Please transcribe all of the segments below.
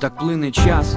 Так плине час,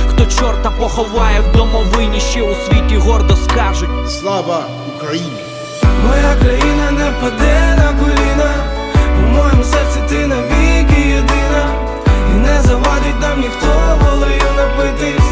чорта поховає в домовині, ще у світі гордо скажуть. Слава Україні! Моя країна не впаде на коліна, у моєму серці ти навіки єдина, і не завадить нам ніхто волею напитись,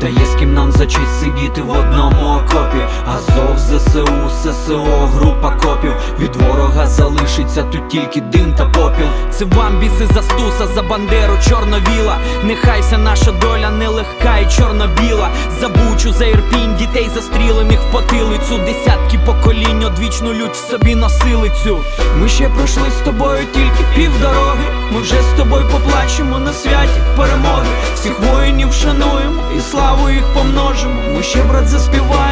та є з ким нам за честь сидіти в одному окопі. Азов, ЗСУ, ССО, група копів. Від ворога залишиться тут тільки дим та попіл. Це вам біси за стуса, за бандеру, чорновіла. Нехай вся наша доля нелегка і чорно-біла. За бучу, за ірпінь, дітей застрілених в потилицю. Десятки поколінь одвічну лють собі насилицю. Ми ще пройшли з тобою тільки півдороги. Ми вже з тобою поплачемо на святі перемоги. Всіх воїнів шануємо і славу їх помножимо. Ми ще брат заспіваємо